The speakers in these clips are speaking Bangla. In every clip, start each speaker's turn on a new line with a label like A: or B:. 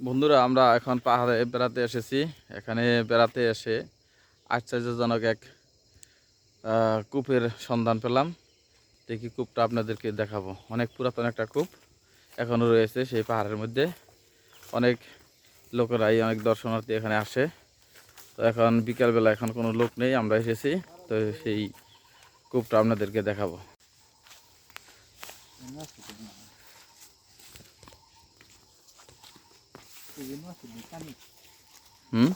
A: বন্ধুরা, আমরা এখন পাহাড়ে বেড়াতে এসেছি। এখানে বেড়াতে এসে আশ্চর্যজনক এক কূপের সন্ধান পেলাম। দেখি কূপটা আপনাদেরকে দেখাবো। অনেক পুরাতন একটা কূপ এখনও রয়েছে সেই পাহাড়ের মধ্যে। অনেক লোকেরাই, অনেক দর্শনার্থী এখানে আসে। তো এখন বিকালবেলা এখন কোনো লোক নেই, আমরা এসেছি। তো সেই কূপটা আপনাদেরকে দেখাবো। হুম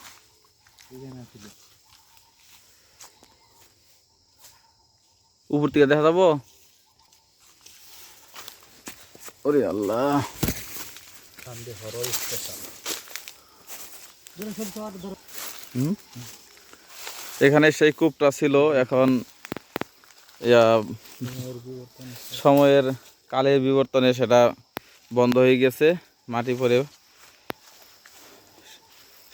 A: উপর থেকে দেখা যাব? ওরে আল্লাহ। এখানে সেই কূপটা ছিল এখন সময়ের কালের বিবর্তনে সেটা বন্ধ হয়ে গেছে, মাটি পড়ে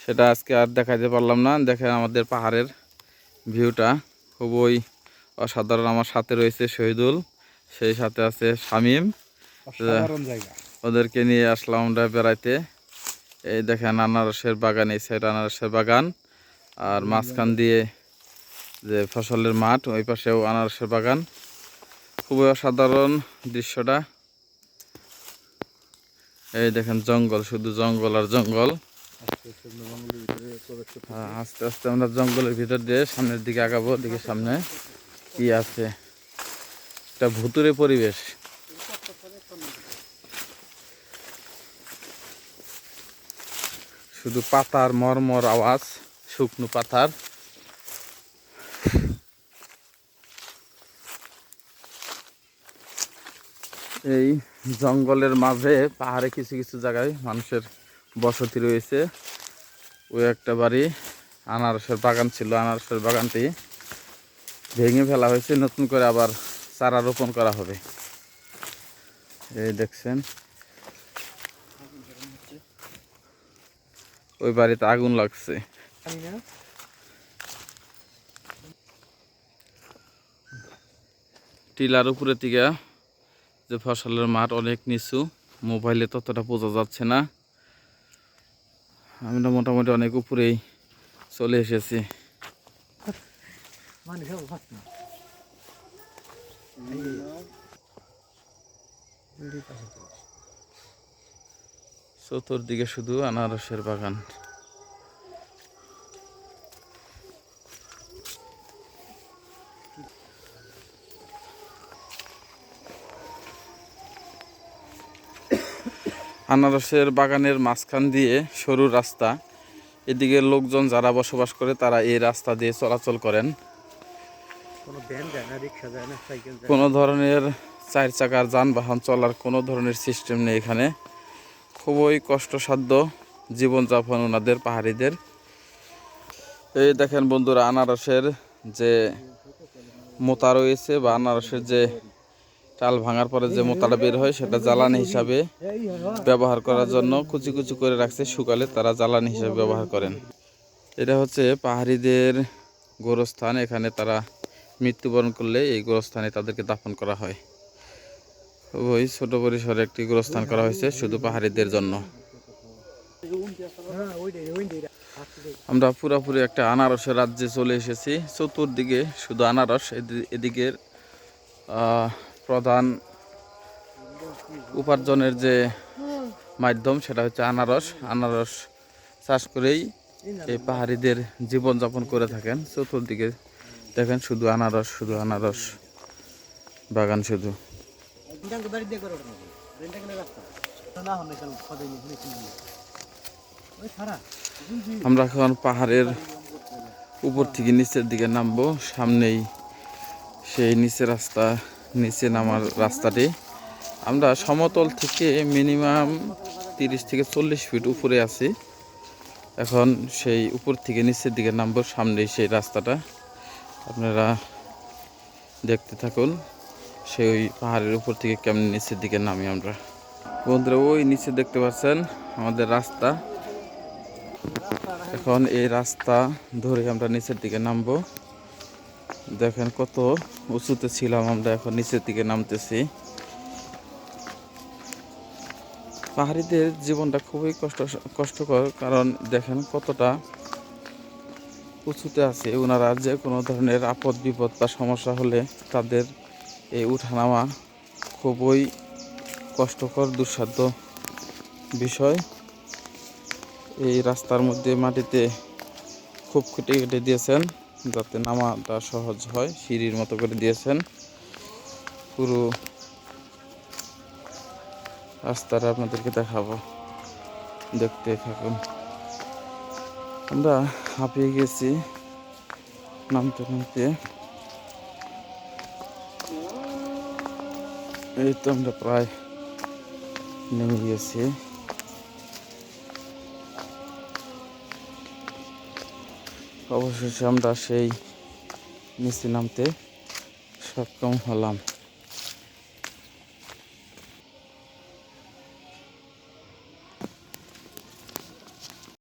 A: সেটা আজকে আর দেখাইতে পারলাম না। দেখেন আমাদের পাহাড়ের ভিউটা খুবই অসাধারণ। আমার সাথে রয়েছে শহীদুল সেই সাথে আছে শামীম। ওদেরকে নিয়ে আসলাম আমরা বেড়াইতে। এই দেখেন আনারসের বাগান এই সাইড আনারসের বাগান। আর মাঝখান দিয়ে যে ফসলের মাঠ ওই পাশেও আনারসের বাগান। খুবই অসাধারণ দৃশ্যটা। এই দেখেন জঙ্গল শুধু জঙ্গল আর জঙ্গল। হ্যাঁ, আস্তে আস্তে আমরা জঙ্গলের ভিতর দিয়ে সামনের দিকে আগাবো দিকে সামনে। কি আছে? একটা ভুতুরে পরিবেশ। শুধু পাতার মরমর আওয়াজ শুকনো পাতার। এই জঙ্গলের মাঝে পাহাড়ে কিছু কিছু জায়গায় মানুষের বসতি রয়েছে। ওই একটা বাড়ি, আনারসের বাগান ছিল, আনারসের বাগানটি ভেঙে ফেলা হয়েছে। নতুন করে আবার চারা রোপণ করা হবে। এই দেখছেন। ওই বাড়িতে আগুন লাগছে। টিলার উপরে থেকে যে ফসলের মাঠ অনেক নিচু। মোবাইলে ততটা বোঝা যাচ্ছে না। আমরা মোটামুটি অনেক উপরেই চলে এসেছি। চতুর্দিকে শুধু আনারসের বাগান। আনারসের বাগানের মাঝখান দিয়ে সরু রাস্তা। এদিকে লোকজন যারা বসবাস করে তারা এই রাস্তা দিয়ে চলাচল করেন।
B: কোনো
A: ধরনের চার চাকার যানবাহন চলার কোনো ধরনের সিস্টেম নেই এখানে। খুবই কষ্টসাধ্য জীবনযাপন ওনাদের পাহাড়িদের। এই দেখেন বন্ধুরা আনারসের যে মোতা রয়েছে বা আনারসের যে টাল ভাঙার পরে যে মোতাটা বের হয় সেটা জ্বালানি হিসাবে ব্যবহার করার জন্য কুচি কুচি করে রাখছে শুকালে তারা জ্বালানি হিসাবে ব্যবহার করেন। এটা হচ্ছে পাহাড়িদের গোরস্থান, এখানে তারা মৃত্যুবরণ করলে এই গোরস্থানে তাদেরকে দাফন করা হয়। ওই ছোট পরিসরে একটি গোরস্থান করা হয়েছে শুধু পাহাড়িদের জন্য। আমরা পুরোপুরি একটা আনারসের রাজ্যে চলে এসেছি, চতুর্দিকে শুধু আনারস, এদি- এদিকের প্রধান উপার্জনের যে মাধ্যম সেটা হচ্ছে আনারস। আনারস চাষ করেই এই পাহাড়িদের জীবনযাপন করে থাকেন। চতুর্দিকে দেখেন শুধু আনারস শুধু আনারস, বাগান শুধু। আমরা এখন পাহাড়ের উপর থেকে নিচের দিকে নামবো। সামনেই সেই নিচের রাস্তা নিচে নামার রাস্তাটি। আমরা সমতল থেকে মিনিমাম তিরিশ থেকে চল্লিশ ফিট উপরে আছি। এখন সেই উপর থেকে নিচের দিকে নামবো, সামনেই সেই রাস্তাটা। আপনারা দেখতে থাকুন, সেই পাহাড়ের উপর থেকে কেমন নিচের দিকে নামি আমরা। বন্ধুরা, ওই নিচে দেখতে পাচ্ছেন আমাদের রাস্তা। এখন এই রাস্তা ধরে আমরা নিচের দিকে নামবো। দেখেন কত উঁচুতে ছিলাম আমরা এখন, নিচের দিকে নামতেছি। পাহাড়িদের জীবনটা খুবই কষ্ট, কষ্টকর, কারণ দেখেন কতটা উঁচুতে আছে। ওনারা যে কোনো ধরনের আপদ, বিপদ বা সমস্যা হলে তাদের এই উঠানামা খুবই কষ্টকর, দুঃসাধ্য বিষয়। এই রাস্তার মধ্যে মাটিতে খুব কেটে কেটে দিয়েছেন। যাতে নামাটা সহজ হয়, সিঁড়ির মতো করে দিয়েছেন। পুরো রাস্তাটা আপনাদেরকে দেখাবো। দেখতে থাকুন। আমরা হাঁপিয়ে গেছি, নামতে নামতে। এই তো আমরা প্রায় নেমে গেছি। অবশেষে আমরা সেই নিচে নামতে সক্ষম হলাম।